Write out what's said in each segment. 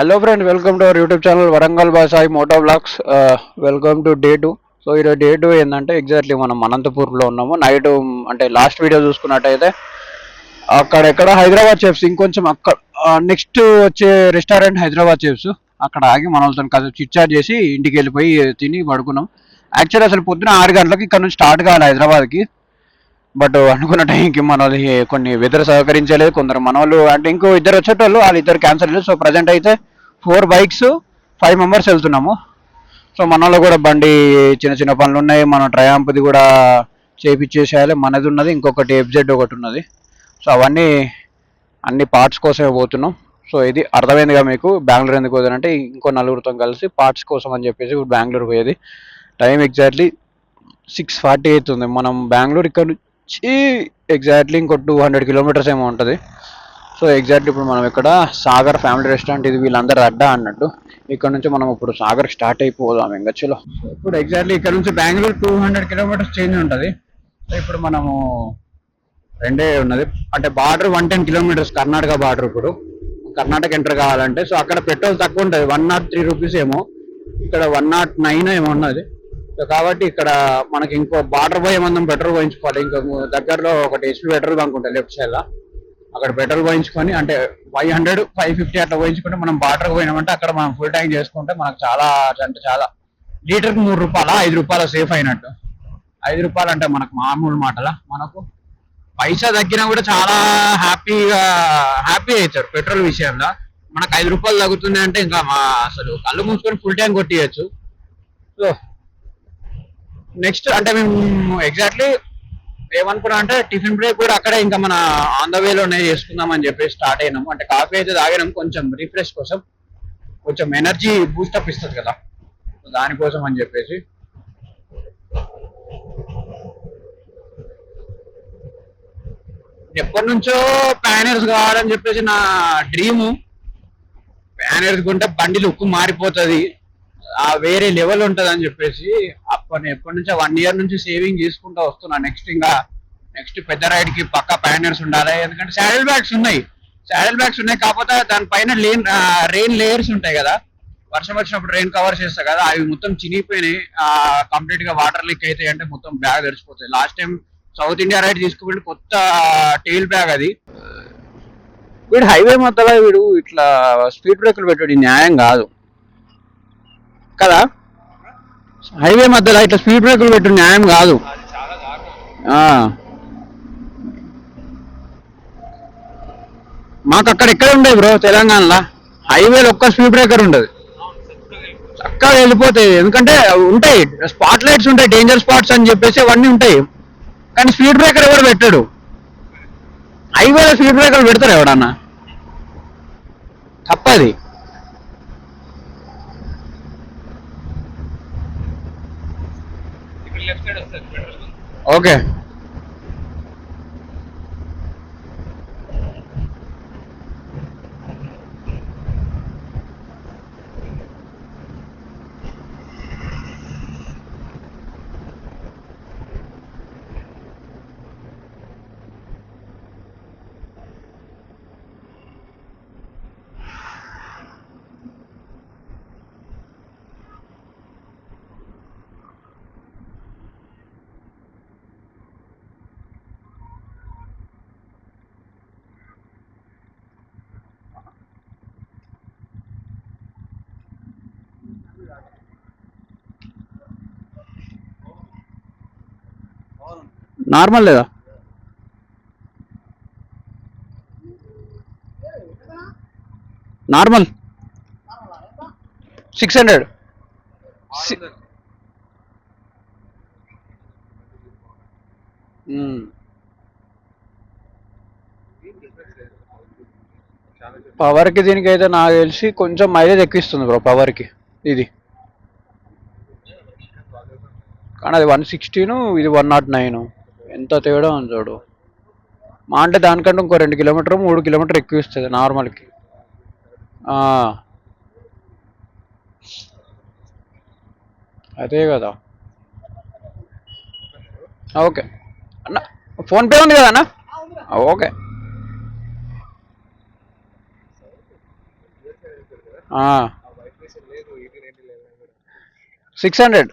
Hello friend welcome to our YouTube channel Warangal Basai moto vlogs welcome to day two so ఈరోజు day two ఏంటంటే exactly మనం అనంతపూర్లో ఉన్నాము. Night um, అంటే last video చూసుకున్నట్టయితే అక్కడ ఎక్కడ హైదరాబాద్ చెఫ్స్ ఇంకొంచెం అక్కడ uh, నెక్స్ట్ వచ్చే రెస్టారెంట్ హైదరాబాద్ చెఫ్స్ అక్కడ ఆగి మనతో వాళ్ళతో కాసేపు చిట్చాట్ చేసి ఇంటికి వెళ్ళిపోయి తిని పడుకున్నాం. యాక్చువల్లీ అసలు పొద్దున ఆరు గంటలకి ఇక్కడ నుంచి స్టార్ట్ కావాలి హైదరాబాద్కి. బట్ అనుకున్న టైంకి మన కొన్ని వెదర్ సహకరించలేదు. కొందరు మన వాళ్ళు అంటే ఇంకో ఇద్దరు వచ్చేటోళ్ళు వాళ్ళు ఇద్దరు క్యాన్సల్ లేదు సో ప్రజెంట్ అయితే ఫోర్ బైక్స్ ఫైవ్ మెంబర్స్ వెళ్తున్నాము. సో మన వాళ్ళు కూడా బండి చిన్న చిన్న పనులు ఉన్నాయి. మన ట్రయాంప్ది కూడా చేపించేసేయాలి మనది ఉన్నది ఇంకొకటి ఎఫ్జెడ్ ఒకటి ఉన్నది. సో అవన్నీ అన్ని పార్ట్స్ కోసమే పోతున్నాం. సో ఇది అర్థమైందిగా మీకు? బెంగళూరు ఎందుకు పోతుందంటే ఇంకో నలుగురితో కలిసి పార్ట్స్ కోసం అని చెప్పేసి ఇప్పుడు బెంగళూరు పోయేది. టైం ఎగ్జాక్ట్లీ సిక్స్ ఫార్టీ అవుతుంది మనం బెంగళూరు ఇక్కడ నుంచి ఎగ్జాక్ట్లీ ఇంకో టూ హండ్రెడ్ కిలోమీటర్స్ ఏమో ఉంటుంది. సో ఎగ్జాక్ట్లీ ఇప్పుడు మనం ఇక్కడ సాగర్ ఫ్యామిలీ రెస్టారెంట్ ఇది వీళ్ళందరూ అడ్డా అన్నట్టు ఇక్కడ నుంచి మనం ఇప్పుడు సాగర్ స్టార్ట్ అయిపోదాం ఇంకా చలో. ఇప్పుడు ఎగ్జాక్ట్లీ ఇక్కడ నుంచి Bengaluru two hundred kilometres change ఉంటుంది. ఇప్పుడు మనము రెండే ఉన్నది. అంటే border one ten kilometres Karnataka border ఇప్పుడు. కర్ణాటక ఎంటర్ కావాలంటే సో అక్కడ పెట్రోల్ తక్కువ ఉంటుంది. వన్ నాట్ త్రీ రూపీస్ ఏమో. ఇక్కడ వన్ నాట్ నైన్ ఏమో ఉన్నది. సో కాబట్టి ఇక్కడ మనకి ఇంకో బార్డర్ పోయే మందం పెట్రోల్ పోయించుకోవాలి. ఇంకా దగ్గరలో ఒకటి హెచ్పి పెట్రోల్ బంక్ ఉంటుంది లెఫ్ట్ సైడ్లో. అక్కడ పెట్రోల్ పోయించుకొని అంటే ఫైవ్ హండ్రెడ్ ఫైవ్ ఫిఫ్టీ అట్లా పోయించుకుంటే మనం బార్డర్ పోయినామంటే అక్కడ మనం ఫుల్ ట్యాంక్ చేసుకుంటే మనకు చాలా అంటే చాలా లీటర్కి మూడు రూపాయల ఐదు రూపాయల సేఫ్ అయినట్టు. ఐదు రూపాయలు అంటే మనకు మామూలు మాటలా మనకు. పైసా తగ్గినా కూడా చాలా హ్యాపీగా హ్యాపీ అవుతారు పెట్రోల్ విషయంలో. మనకు ఐదు రూపాయలు తగ్గుతుంది అంటే ఇంకా మా అసలు కళ్ళు మూసుకొని ఫుల్ ట్యాంక్ కొట్టియచ్చు. సో నెక్స్ట్ అంటే మేము ఎగ్జాక్ట్లీ ఏమనుకున్నా అంటే టిఫిన్ బ్రేక్ కూడా అక్కడే ఇంకా మన ఆన్ ద వేలోనే చేసుకుందాం అని చెప్పి స్టార్ట్ అయినాము. అంటే కాఫీ అయితే తాగినాం కొంచెం రిఫ్రెష్ కోసం కొంచెం ఎనర్జీ బూస్టప్ ఇస్తుంది కదా. దానికోసం అని చెప్పేసి. ఎప్పటి నుంచో ప్యానర్స్ కావాలని చెప్పేసి నా డ్రీము ప్యానర్స్ కొంటే బండి లుక్ మారిపోతుంది. ఆ వేరే లెవెల్ ఉంటది అని చెప్పేసి అప్పటి ఎప్పటి నుంచో వన్ ఇయర్ నుంచి సేవింగ్ చేసుకుంటూ వస్తున్నా. నెక్స్ట్ ఇంకా నెక్స్ట్ పెద్ద రైడ్కి పక్క ప్యానర్స్ ఉండాలి. ఎందుకంటే శాడిల్ బ్యాగ్స్ ఉన్నాయి. శాడిల్ బ్యాగ్స్ ఉన్నాయి. కాకపోతే దానిపైన లేన్ రెయిన్ లేయర్స్ ఉంటాయి కదా. వర్షం వచ్చినప్పుడు రెయిన్ కవర్ చేస్తా కదా. అవి మొత్తం చినిగిపోయినాయి. కంప్లీట్గా వాటర్ లీక్ అయితే అంటే మొత్తం bag తెరిచిపోతాయి. Last time south India ride తీసుకుపోయి కొత్త టెయిల్ బ్యాగ్ అది. వీడు హైవే మధ్యలో వీడు ఇట్లా స్పీడ్ బ్రేకులు పెట్టాడు. న్యాయం కాదు. కదా? హైవే మధ్యలో ఇట్లా స్పీడ్ బ్రేకులు పెట్టు న్యాయం కాదు. ఆ. మాకు అక్కడ ఎక్కడ ఉండదు బ్రో తెలంగాణలో? హైవేలో ఒక్క స్పీడ్ బ్రేకర్ ఉండదు. చక్కగా వెళ్ళిపోతాయి. ఎందుకంటే ఉంటాయి. స్పాట్ లైట్స్ ఉంటాయి డేంజర్ స్పాట్స్ అని చెప్పేసి అవన్నీ ఉంటాయి. కానీ స్పీడ్ బ్రేకర్ ఎవరు పెట్టాడు? హైవేలో స్పీడ్ బ్రేకర్ పెడతారు ఎవడన్నా? తప్పది. ఓకే నార్మల్ లేదా? నార్మల్. Six hundred. పవర్కి దీనికి అయితే నాకు తెలిసి కొంచెం మైలేజ్ ఎక్కిస్తుంది బ్రో పవర్కి. ఇది. కానీ అది వన్ సిక్స్టీను ఇది వన్ నాట్ నైన్. ఎంత తేడా ఉంది చూడు. మా అంటే దానికంటే ఇంకో రెండు కిలోమీటర్ మూడు కిలోమీటర్ ఎక్కువ ఇస్తుంది నార్మల్కి. అదే కదా. ఓకే. అన్న ఫోన్పే ఉంది కదా అన్న? ఓకే. Six hundred.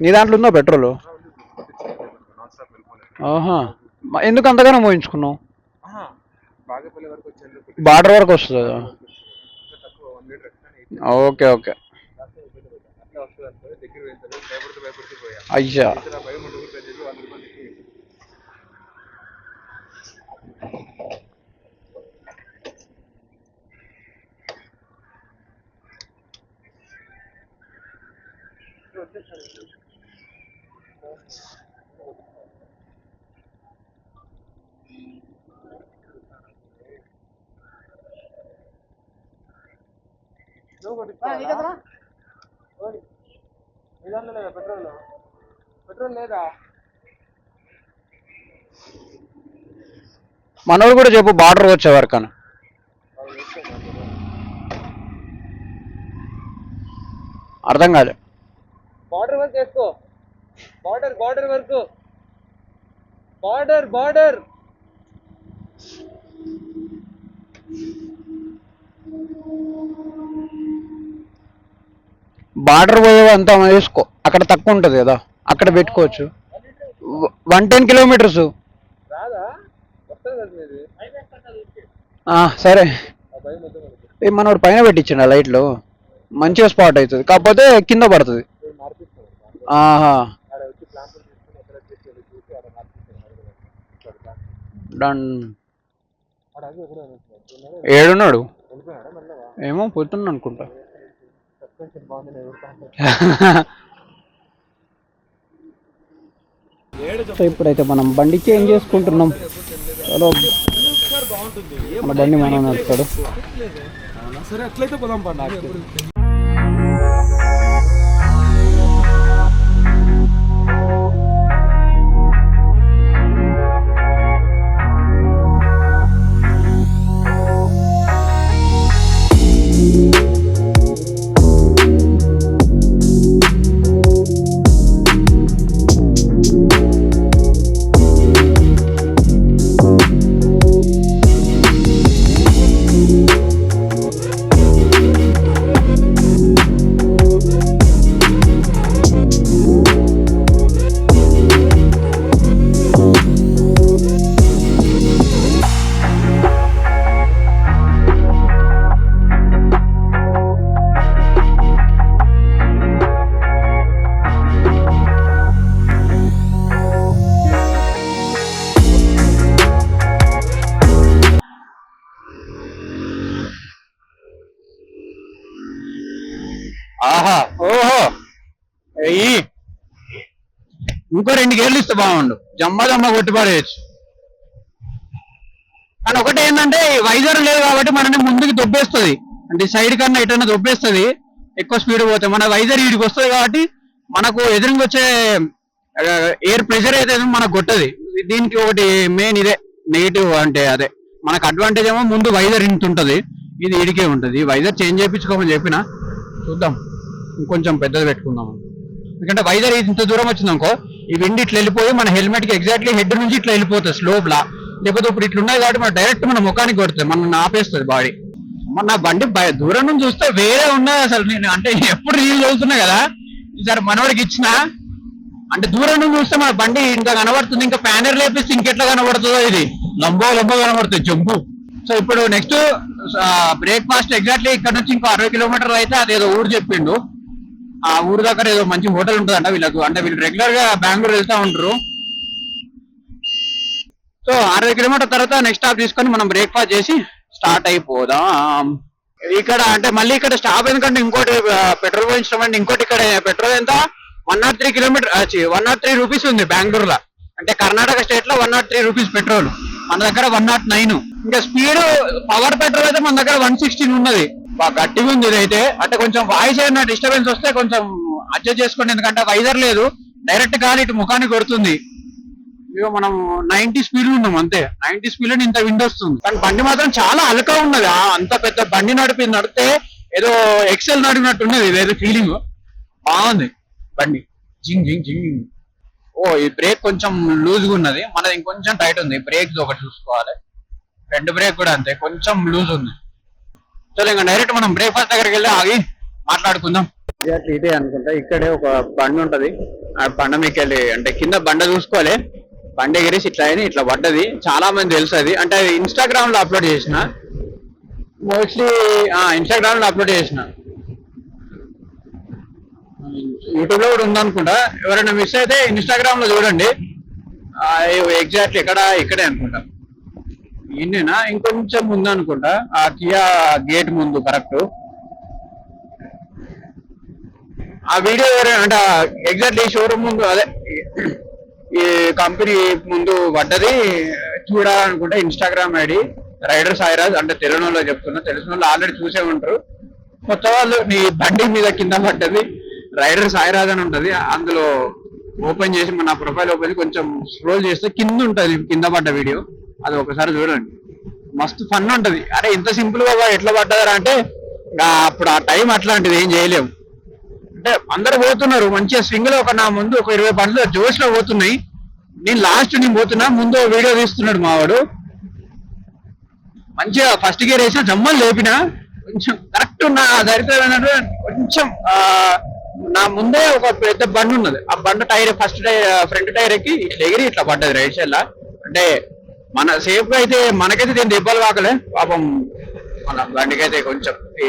నీ దాంట్లో ఉందా పెట్రోల్? ఆహా. ఎందుకు అంతగానో మోయించుకున్నావు? బార్డర్ వరకు వస్తుంది? Okay okay. అట్లా వస్తుంది అనుకో దగ్గర వెళ్తాను భయపడుతూ భయపడుతూ పోయా అయ్యా ఇతర భయం ఉండదు చెప్పి వంద రూపాయలు ఎక్కువ ఇచ్చాను. పెట్రోల్. పెట్రోల్ లేదా? మనోడు కూడా చెప్పు బార్డర్ వచ్చే వరకు అని. అర్థం కాలే. బార్డర్ వరకు వేసుకో. బార్డర్ బార్డర్ వరకు. Border border. బార్డర్ పోయే అంతా వేసుకో. అక్కడ తక్కువ ఉంటుంది కదా. అక్కడ పెట్టుకోవచ్చు. One ten kilometres. సరే. మనోడు పైన పెట్టించండి ఆ లైట్లు. మంచిగా స్పాట్ అవుతుంది కాకపోతే కింద పడుతుంది. డన్. ఏడున్నాడు? ఏమో పోతున్నా అనుకుంటా సస్పెన్షన్ బాగుంది నేను ఎవరు సో ఇప్పుడైతే మనం బండి చేంజ్ చేసుకుంటున్నాం. హలో. మన బండి మనం నడుపుతాడు. సరే అట్లయితే పోదాం పండి రెండు గేర్లు ఇస్తే బాగుండు. జమ్మ జమ్మ కొట్టిపారేయచ్చు కానీ ఒకటి ఏంటంటే వైజర్ లేదు కాబట్టి మనని ముందుకు దొబ్బేస్తుంది. అంటే సైడ్ కన్నా ఎటైనా దొబ్బేస్తుంది. ఎక్కువ స్పీడ్ పోతే మన వైజర్ వీడికి వస్తుంది కాబట్టి మనకు ఎదురుగా వచ్చే ఎయిర్ ప్రెషర్ అయితే మనకు కొట్టది. దీనికి ఒకటి మెయిన్ ఇదే నెగిటివ్ అంటే అదే. మనకు అడ్వాంటేజ్ ఏమో ముందు వైజర్ ఇంత ఉంటుంది. ఇది ఇడికే ఉంటుంది. వైజర్ చేంజ్ చేయించుకోమని చెప్పిన చూద్దాం. ఇంకొంచెం పెద్దది పెట్టుకుందాం. ఎందుకంటే వైజర్ ఇంత దూరం వచ్చిందనుకో ఈ విండ్ ఇట్లా వెళ్ళిపోయి మన హెల్మెట్కి ఎగ్జాక్ట్లీ హెడ్ నుంచి ఇట్లా వెళ్ళిపోతుంది స్లోబ్లా లేకపోతే ఇప్పుడు ఇట్లున్నాయి కాబట్టి మన డైరెక్ట్ మన ముఖానికి కొడుతుంది మన ఆపేస్తుంది బాడీ మన బండి బయ- దూరం నుంచి చూస్తే వేరే ఉన్నది అసలు. నేను అంటే ఎప్పుడు రీల్ చూస్తున్నా కదా. ఈసారి మనవాడికి ఇచ్చిన. అంటే దూరం నుంచి చూస్తే మన బండి ఇంకా కనబడుతుంది ఇంకా ప్యానర్ లేపిస్తే ఇంకెట్లా కనబడుతుందో ఇది. లంబో లంబో కనబడుతుంది జంపు సో ఇప్పుడు నెక్స్ట్ బ్రేక్ఫాస్ట్ ఎగ్జాక్ట్లీ ఇక్కడ నుంచి ఇంకో అరవై కిలోమీటర్లు అయితే అదేదో ఊరు చెప్పిండు. ఆ ఊరు దగ్గర ఏదో మంచి హోటల్ ఉంటుందంట వీళ్ళకు. అంటే వీళ్ళు రెగ్యులర్గా బెంగళూరు వెళ్తా ఉంటారు సో అరవై కిలోమీటర్ తర్వాత నెక్స్ట్ స్టాప్ తీసుకొని మనం బ్రేక్ఫాస్ట్ చేసి స్టార్ట్ అయిపోదాం. ఇక్కడ అంటే మళ్ళీ ఇక్కడ స్టాప్ ఎందుకంటే ఇంకోటి పెట్రోల్ పోయించడం అంటే ఇంకోటి ఇక్కడ పెట్రోల్ ఎంత? One nought three kilometre one nought three rupees ఉంది బెంగళూరులో. అంటే కర్ణాటక స్టేట్లో one nought three rupees petrol మన దగ్గర వన్ నాట్ నైన్ ఇంకా స్పీడ్ పవర్ పెట్రోల్ అయితే మన దగ్గర వన్ సిక్స్టీన్ ఉన్నది. బాగా గట్టిగా ఉంది ఇదైతే అంటే కొంచెం వాయిస్ ఏమైనా డిస్టర్బెన్స్ వస్తే కొంచెం అడ్జస్ట్ చేసుకోండి. ఎందుకంటే వైదర్ లేదు. డైరెక్ట్ గాలి ఇటు ముఖానికి కొడుతుంది. ఇదిగో మనం నైన్టీ స్పీడ్ ఉన్నాం అంతే. నైన్టీ స్పీడ్లో ఇంత విండ్ వస్తుంది. కానీ బండి మాత్రం చాలా అలకా ఉన్నది. అంత పెద్ద బండి నడిపి నడితే ఏదో ఎక్సెల్ నడిపినట్టు ఉన్నది. ఇదేదో ఫీలింగ్ బాగుంది. బండి. జింగ్ జింగ్ జింగ్ ఓ ఈ బ్రేక్ కొంచెం లూజ్గా ఉన్నది. మనది ఇంకొంచెం టైట్ ఉంది. బ్రేక్ ఒకటి చూసుకోవాలి. రెండు బ్రేక్ కూడా అంతే. కొంచెం లూజ్ ఉంది. చలో ఇంకా డైరెక్ట్ మనం బ్రేక్ఫాస్ట్ దగ్గరికి వెళ్ళి ఆగి మాట్లాడుకుందాం. ఇదే అనుకుంటా. ఇక్కడే ఒక బండి ఉంటది. ఆ బండ మీకు వెళ్ళి అంటే కింద బండ చూసుకోవాలి. బండి ఎగిరేసి ఇట్లా అయింది ఇట్లా పడ్డది. చాలా మంది తెలుసు అది అంటే ఇన్స్టాగ్రామ్లో అప్లోడ్ చేసిన. మోస్ట్లీ ఇన్స్టాగ్రామ్లో అప్లోడ్ చేసిన. యూట్యూబ్లో కూడా ఉందనుకుంటా. ఎవరైనా మిస్ అయితే ఇన్స్టాగ్రామ్లో చూడండి. ఎగ్జాక్ట్ ఎక్కడ ఇక్కడే అనుకుంటా. ఈయనేనా? ఇంకొంచెం ముందు అనుకుంటా. ఆ కియా గేట్ ముందు కరెక్ట్ ఆ వీడియో ఎవరైనా అంటే ఎగ్జాక్ట్లీ షోరూమ్ ముందు అదే ఈ కంపెనీ ముందు పడ్డది. చూడాలనుకుంటే ఇన్స్టాగ్రామ్ ఐడి రైడర్ సాయిరాజ్ అంటే తెలియని వాళ్ళు చెప్తున్నా. తెలిసిన వాళ్ళు ఆల్రెడీ చూసే ఉంటారు. కొత్త వాళ్ళు నీ బండి మీద కింద పడ్డది రైడర్ సాయిరాజ్ అని ఉంటది. అందులో ఓపెన్ చేసి మన ప్రొఫైల్ ఓపెన్ కొంచెం స్క్రోల్ చేస్తే కింద ఉంటది కింద పడ్డ వీడియో అది ఒకసారి చూడండి. మస్తు ఫన్ ఉంటది. అరే ఇంత సింపుల్గా ఎట్లా పడ్డదరా అంటే అప్పుడు ఆ టైం అట్లాంటిది ఏం చేయలేము. అంటే అందరు పోతున్నారు. మంచిగా స్వింగ్లో ఒక నా ముందు ఒక ఇరవై బండ్లు జోష్లో పోతున్నాయి. నేను లాస్ట్ నేను పోతున్నా. ముందు వీడియో తీస్తున్నాడు మావాడు. మంచిగా ఫస్ట్ గేర్ వేసిన జమ్మలు లేపిన కొంచెం కరెక్ట్ నా దరిద్రమైనట్టు కొంచెం నా ముందే ఒక పెద్ద బండి ఉన్నది. ఆ బండ tyre first tyre front tyre ఎక్కి ఇట్లా ఎగిరి ఇట్లా పడ్డది రైట్ సైడ్ అంటే మన సేఫ్గా అయితే మనకైతే దీని దెబ్బలు కాకలే పాపం మన బండికైతే కొంచెం ఈ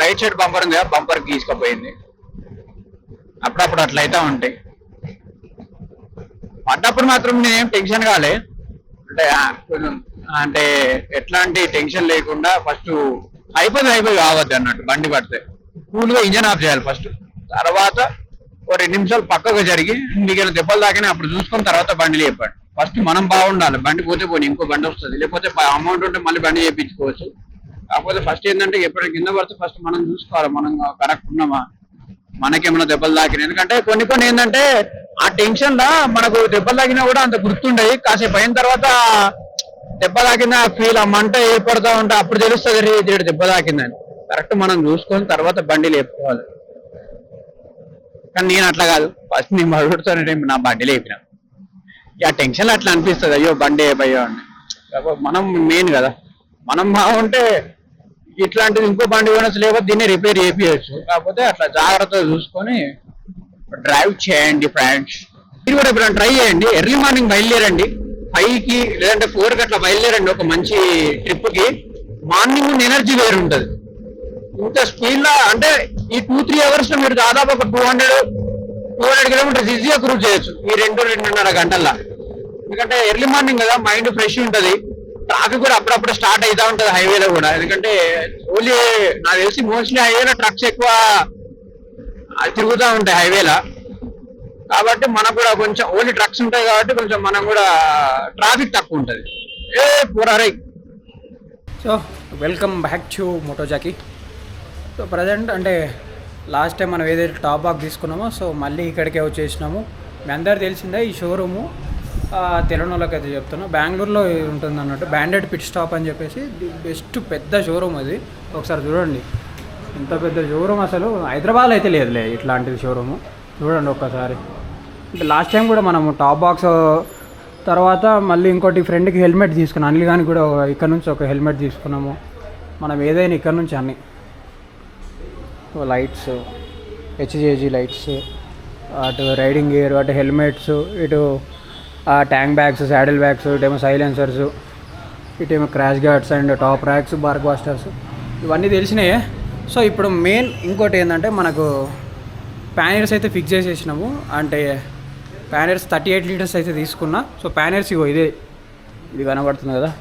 రైట్ సైడ్ బంపర్ ఉంది కదా బంపర్ గీసుకపోయింది. అప్పుడప్పుడు అట్లయితే ఉంటాయి పడ్డప్పుడు మాత్రం నేనేం టెన్షన్ కాలే. అంటే కొంచెం అంటే ఎట్లాంటి టెన్షన్ లేకుండా ఫస్ట్ అయిపోయింది అయిపోయి కావద్దు అన్నట్టు బండి పడితే. కూల్గా ఇంజన్ ఆఫ్ చేయాలి ఫస్ట్. తర్వాత ఓ రెండు నిమిషాలు పక్కకు జరిగి మీకు దెబ్బలు తాకినా అప్పుడు చూసుకొని తర్వాత బండి లేపాడు ఫస్ట్ మనం బాగుండాలి. బండి పోతే పోనీ ఇంకో బండి వస్తుంది. లేకపోతే అమౌంట్ ఉంటే మళ్ళీ బండి చేయించుకోవచ్చు. కాకపోతే ఫస్ట్ ఏంటంటే ఎప్పుడు కింద పడితే ఫస్ట్ మనం చూసుకోవాలి. మనం కరెక్ట్ ఉన్నామా మనకేమైనా దెబ్బలు తాకినాయి ఎందుకంటే కొన్ని కొన్ని ఏంటంటే ఆ టెన్షన్ లా మనకు దెబ్బలు తాకినా కూడా అంత గుర్తుండయి. కాసేపు అయిన తర్వాత దెబ్బ తాకిన ఫీల్ ఆ మంట ఏర్పడతా ఉంటే అప్పుడు తెలుస్తుంది రే దీడు దెబ్బ తాకిందని. కరెక్ట్ మనం చూసుకొని తర్వాత బండి లేపుకోవాలి. కానీ నేను అట్లా కాదు. ఫస్ట్ నేను పడుతానంటే నా బండి లేపినా. ఆ టెన్షన్ అట్లా అనిపిస్తుంది. అయ్యో బండి ఏపయ్యో అని. మనం మెయిన్ కదా. మనం బాగుంటే ఇట్లాంటిది ఇంకో బండి కొనచ్చు లేకపోతే దీన్ని రిపేర్ చేపియచ్చు. కాకపోతే అట్లా జాగ్రత్తగా చూసుకొని డ్రైవ్ చేయండి ఫ్రెండ్స్. మీరు కూడా ఇప్పుడు ట్రై చేయండి. ఎర్లీ మార్నింగ్ బయలుదేరండి. ఫైవ్కి లేదంటే ఫోర్కి అట్లా బయలుదేరండి ఒక మంచి ట్రిప్కి మార్నింగ్ ఎనర్జీ వేరు ఉంటుంది ఇంత స్పీడ్లో అంటే ఈ టూ త్రీ అవర్స్లో మీరు దాదాపు ఒక two hundred two hundred kilometres ఈజీగా క్రూజ్ చేయొచ్చు. ఈ రెండు రెండున్నర గంటల్లో. ఎందుకంటే ఎర్లీ మార్నింగ్ కదా మైండ్ ఫ్రెష్ ఉంటుంది. ట్రాఫిక్ కూడా అప్పుడప్పుడు స్టార్ట్ అవుతా ఉంటుంది హైవేలో కూడా. ఎందుకంటే ఓన్లీ నాకు తెలిసి మోస్ట్లీ హైవేలో ట్రక్స్ ఎక్కువ తిరుగుతూ ఉంటాయి హైవేలో కాబట్టి మనకు కూడా కొంచెం ఓన్లీ ట్రక్స్ ఉంటాయి కాబట్టి కొంచెం మనం కూడా ట్రాఫిక్ తక్కువ ఉంటుంది. ఏ పూరారై సో వెల్కమ్ బ్యాక్ టు మోటోజాకి సో ప్రజెంట్ అంటే లాస్ట్ టైం మనం ఏదైతే టాప్ బాక్ తీసుకున్నామో సో మళ్ళీ ఇక్కడికే వచ్చేసినాము. మీ అందరు తెలిసిందే ఈ షోరూము. తెలంగాణలోకి అయితే చెప్తున్నా. బెంగళూరులో ఉంటుంది అన్నట్టు బ్యాండెడ్ పిట్ స్టాప్ అని చెప్పేసి బెస్ట్ పెద్ద షోరూమ్ అది. ఒకసారి చూడండి. ఇంత పెద్ద షోరూమ్ అసలు హైదరాబాద్ అయితే లేదులే ఇట్లాంటిది షోరూము. చూడండి ఒక్కసారి. అంటే లాస్ట్ టైం కూడా మనము టాప్ బాక్స్ తర్వాత మళ్ళీ ఇంకోటి ఫ్రెండ్కి హెల్మెట్ తీసుకున్నాం అనిల్ కానీ కూడా ఇక్కడ నుంచి ఒక హెల్మెట్ తీసుకున్నాము. మనం ఏదైనా ఇక్కడ నుంచి అన్ని. లైట్స్ హెచ్జేజీ లైట్స్ అటు రైడింగ్ గేర్ అటు హెల్మెట్స్ ఇటు ఆ ట్యాంక్ బ్యాగ్స్ శాడిల్ బ్యాగ్స్ ఇటేమో silencers ఇటేమో crash guards and top racks bark busters ఇవన్నీ తెలిసినాయే. సో ఇప్పుడు మెయిన్ ఇంకోటి ఏంటంటే మనకు ప్యానర్స్ అయితే ఫిక్స్ చేసేసినాము. అంటే ప్యానర్స్ థర్టీ ఎయిట్ లీటర్స్ అయితే తీసుకున్నా. సో ప్యానర్స్ ఇగో ఇదే. ఇది కనబడుతుంది కదా.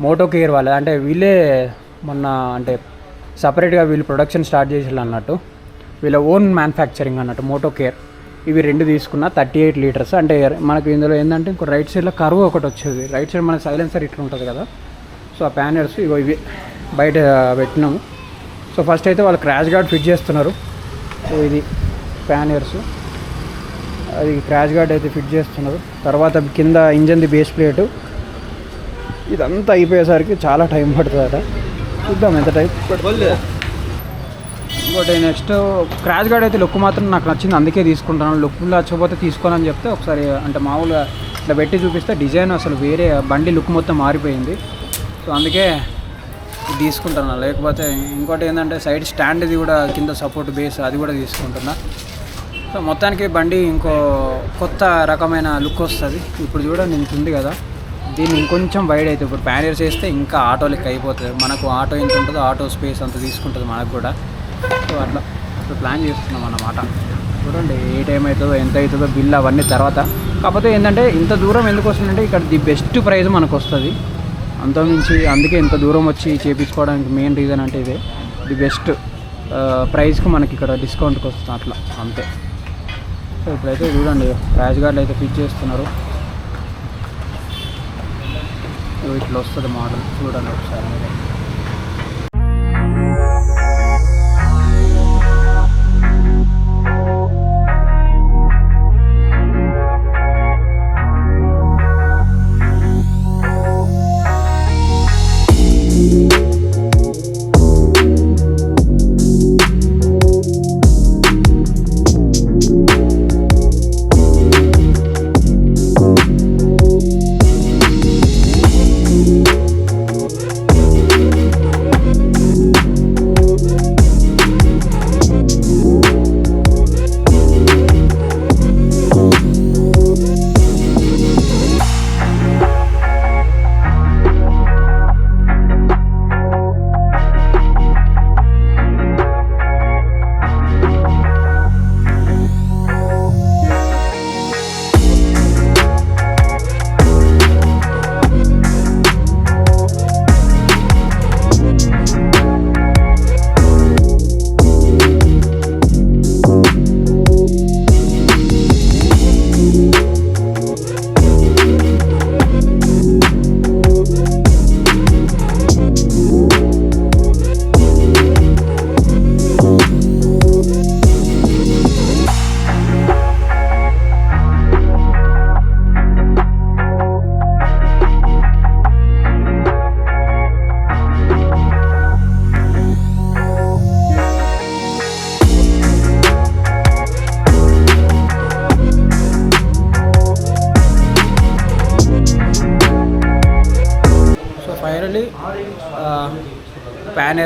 మోటో కేర్ వాళ్ళ అంటే వీళ్ళే మొన్న అంటే సపరేట్గా వీళ్ళు ప్రొడక్షన్ స్టార్ట్ చేసేళ్ళు అన్నట్టు వీళ్ళ ఓన్ మ్యానుఫ్యాక్చరింగ్ అన్నట్టు మోటో కేర్. ఇవి రెండు తీసుకున్న థర్టీ ఎయిట్ లీటర్స్. అంటే మనకు ఇందులో ఏంటంటే ఇంకో రైట్ సైడ్లో కరువు ఒకటి వచ్చేది. రైట్ సైడ్ మన సైలెన్సర్ ఇట్లా ఉంటుంది కదా. సో ఆ ప్యానర్స్ ఇగో ఇవి బయట పెట్టినాము సో ఫస్ట్ అయితే వాళ్ళు క్రాష్ గార్డ్ ఫిట్ చేస్తున్నారు. సో ఇది ప్యానర్స్ అది క్రాష్ గార్డ్ అయితే ఫిట్ చేస్తున్నారు. తర్వాత కింద ఇంజన్ది బేస్ ప్లేటు. ఇదంతా అయిపోయేసరికి చాలా టైం పడుతుందట. చూద్దాం ఎంత టైప్. ఇంకోటి నెక్స్ట్ క్రాష్ గార్డ్ అయితే లుక్ మాత్రం నాకు నచ్చింది. అందుకే తీసుకుంటాను. లుక్ నచ్చకపోతే తీసుకోనని చెప్తే ఒకసారి అంటే మామూలుగా ఇట్లా పెట్టి చూపిస్తే డిజైన్ అసలు వేరే బండి లుక్ మొత్తం మారిపోయింది. సో అందుకే తీసుకుంటాను తీసుకుంటున్నా. లేకపోతే ఇంకోటి ఏంటంటే సైడ్ స్టాండ్ ఇది కూడా కింద సపోర్ట్ బేస్ అది కూడా తీసుకుంటున్నా. సో మొత్తానికి బండి ఇంకో కొత్త రకమైన లుక్ వస్తుంది. ఇప్పుడు చూడండి ఇంత ఉంది కదా. దీన్ని ఇంకొంచెం వైడ్ అవుతుంది ఇప్పుడు ప్యానియర్స్ వేస్తే ఇంకా ఆటో లెక్క అయిపోతుంది. మనకు ఆటో ఎంత ఉంటుందో ఆటో స్పేస్ అంత తీసుకుంటుంది మనకు కూడా. సో అట్లా. ఇప్పుడు ప్లాన్ చేస్తున్నాం అన్నమాట. చూడండి ఏ టైం అవుతుందో ఎంత అవుతుందో బిల్ అవన్నీ తర్వాత. కాకపోతే ఏంటంటే ఇంత దూరం ఎందుకు వస్తుందంటే ఇక్కడ ది బెస్ట్ ప్రైస్ మనకు వస్తుంది. అంతకుమించి అందుకే ఇంత దూరం వచ్చి చేపించుకోవడానికి మెయిన్ రీజన్ అంటే ఇదే. ది బెస్ట్ ప్రైస్కి మనకి ఇక్కడ డిస్కౌంట్కి వస్తుంది అట్లా. అంతే. సో ఇప్పుడైతే చూడండి రాజుగారులు అయితే ఫిట్ చేస్తున్నారు ఇగో ఇట్లా వస్తుంది మోడల్ చూడండి ఒకసారి. మీరు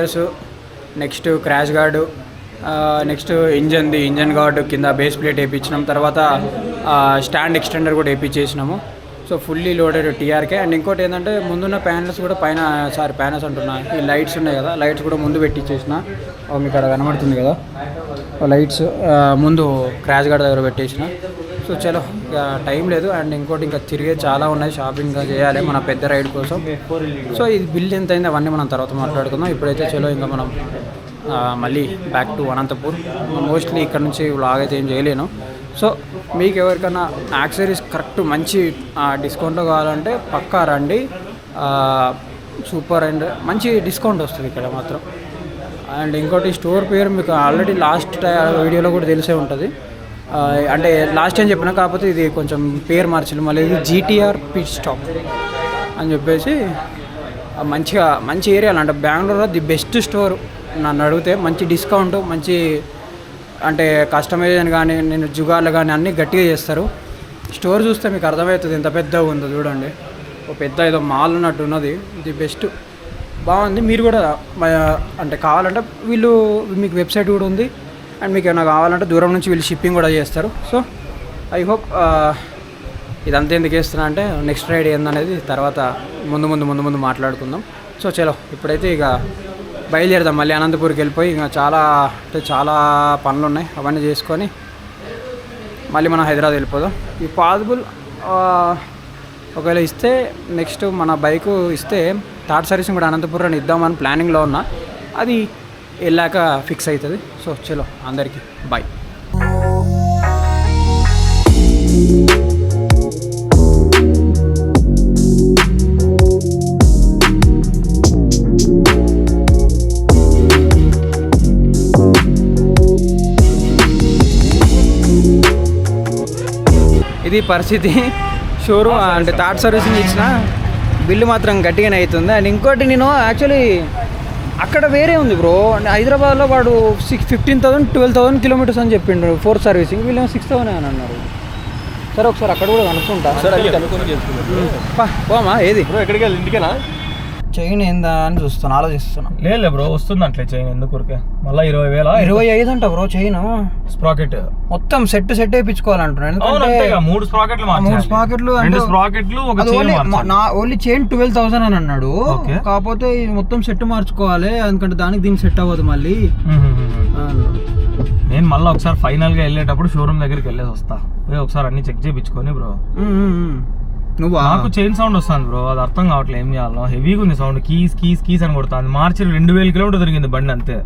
tyres next crash guard next ఇంజన్ది engine guard కింద బేస్ ప్లేట్ వేయించినాం తర్వాత స్టాండ్ ఎక్స్టెండర్ కూడా వేయించేసినాము so fully loaded TRK and ఇంకోటి ఏంటంటే ముందున్న ప్యానల్స్ కూడా పైన సారీ ప్యానల్స్ అంటున్నా ఈ లైట్స్ ఉన్నాయి కదా లైట్స్ కూడా ముందు పెట్టించేసిన మీకు అక్కడ కనబడుతుంది కదా. లైట్స్ ముందు క్రాష్ గార్డ్ దగ్గర పెట్టేసిన. సో చలో టైం లేదు అండ్ ఇంకోటి ఇంకా తిరిగే చాలా ఉన్నాయి. షాపింగ్ చేయాలి మన పెద్ద రైడ్ కోసం. సో ఇది బిల్ ఎంత అయింది అవన్నీ మనం తర్వాత మాట్లాడుకుందాం. ఇప్పుడైతే చలో ఇంకా మనం మళ్ళీ బ్యాక్ టు అనంతపూర్. మోస్ట్లీ ఇక్కడ నుంచి వ్లాగ్ అయితే ఏం చేయలేను. సో మీకు ఎవరికైనా యాక్సరీస్ కరెక్ట్ మంచి డిస్కౌంట్లో కావాలంటే పక్కా రండి. సూపర్ అండ్ మంచి డిస్కౌంట్ వస్తుంది ఇక్కడ మాత్రం. అండ్ ఇంకోటి స్టోర్ పేరు మీకు ఆల్రెడీ లాస్ట్ వీడియోలో కూడా తెలిసే ఉంటుంది. అంటే లాస్ట్ టైం చెప్పిన కాకపోతే ఇది కొంచెం పేరు మార్చింది మళ్ళీ ఇది జీటీఆర్ పిచ్ స్టాప్ అని చెప్పేసి మంచిగా మంచి ఏరియాలో అంటే బెంగళూరులో ది బెస్ట్ స్టోర్ నన్ను అడిగితే మంచి డిస్కౌంట్ మంచి అంటే కస్టమైజేషన్ కానీ నేను జుగార్లు కానీ అన్నీ గట్టిగా చేస్తారు. స్టోర్ చూస్తే మీకు అర్థమవుతుంది ఎంత పెద్దగా ఉందో చూడండి. ఒక పెద్ద ఏదో మాల్ ఉన్నట్టు ఉన్నది ఇది బెస్ట్ బాగుంది. మీరు కూడా అంటే కావాలంటే వీళ్ళు మీకు వెబ్సైట్ కూడా ఉంది. అండ్ మీకు ఏమైనా కావాలంటే దూరం నుంచి వీళ్ళు షిప్పింగ్ కూడా చేస్తారు. సో ఐ హోప్ ఇదంతా ఎందుకు వేస్తున్నా అంటే నెక్స్ట్ రైడ్ ఏందనేది తర్వాత ముందు ముందు ముందు ముందు మాట్లాడుకుందాం. సో చలో ఇప్పుడైతే ఇక బయలుదేరదాం. మళ్ళీ అనంతపూర్కి వెళ్ళిపోయి ఇంకా చాలా అంటే చాలా పనులు ఉన్నాయి. అవన్నీ చేసుకొని మళ్ళీ మనం హైదరాబాద్ వెళ్ళిపోదాం. ఈ పాసిబుల్ uh, ఒకవేళ ఇస్తే నెక్స్ట్ మన బైకు ఇస్తే థర్డ్ సర్వీసింగ్ కూడా అనంతపురం ఇద్దామని ప్లానింగ్లో ఉన్నా. అది వెళ్ళాక ఫిక్స్ అవుతుంది. సో చలో అందరికీ బాయ్. ఇది పరిస్థితి. షోరూమ్ అంటే థర్డ్ సర్వీసింగ్ ఇచ్చిన బిల్లు మాత్రం గట్టిగానే అవుతుంది. అండ్ ఇంకోటి నేను యాక్చువల్లీ అక్కడ వేరే ఉంది బ్రో. అంటే హైదరాబాద్లో వాడు six fifteen thousand twelve thousand kilometres అని చెప్పిండు. For servicing. వీళ్ళేమో సిక్స్ థౌసండ్ అని అన్నారు. సరే ఒకసారి అక్కడ కూడా కనుక్కుంటా. పోమా ఏది? ఎక్కడికి వెళ్ళి ఇంటికేనా? చైన్ ఏందా అని చూస్తాను ఆలోచిస్తున్నా. లేదు బ్రో వస్తుంది అట్లే చైన్ ఎందుకు ఊరికే? మళ్ళీ ఇరవై వేల? ఇరవై ఐదు అంట బ్రో చైన్. స్ప్రాకెట్ మొత్తం సెట్ సెట్ వేయించుకోవాలంటున్నాను మూడు స్ప్రాకెట్లు మూడు స్పాకెట్లు అంటే రెండు స్ప్రాకెట్లు ఒక. నా ఓన్లీ చైన్ ట్వెల్వ్ థౌసండ్ అని అన్నాడు. కాకపోతే మొత్తం సెట్ మార్చుకోవాలి ఎందుకంటే దానికి దీనికి సెట్ అవ్వదు మళ్ళీ. నేను మళ్ళీ ఒకసారి ఫైనల్గా వెళ్ళేటప్పుడు షోరూమ్ దగ్గరికి వెళ్ళేసి వస్తా. పోయి ఒకసారి అన్ని చెక్ చేయించుకొని బ్రో. నువ్వా? నాకు చైన్ సౌండ్ వస్తుంది బ్రో అది అర్థం కావట్లేదు ఏం చేయాలో. హెవీగా ఉంది సౌండ్ కీస్ కీస్ కీస్ అని కొడుతుంది. మార్చి రెండు వేల కిలోమీటర్ తిరిగింది బండి అంతే.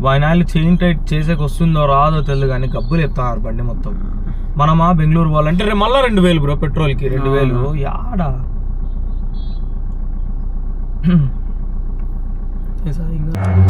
వాయినాలు చైన్ టైట్ చేసేకి వస్తుందో రాదో తెలియదు కానీ గబ్బులు చెప్తారు బండి మొత్తం. మనమా బెంగళూరు పోవాలంటే రే- మళ్ళా రెండు వేలు బ్రో పెట్రోల్కి రెండు వేలు. యాడా? ఇంకా?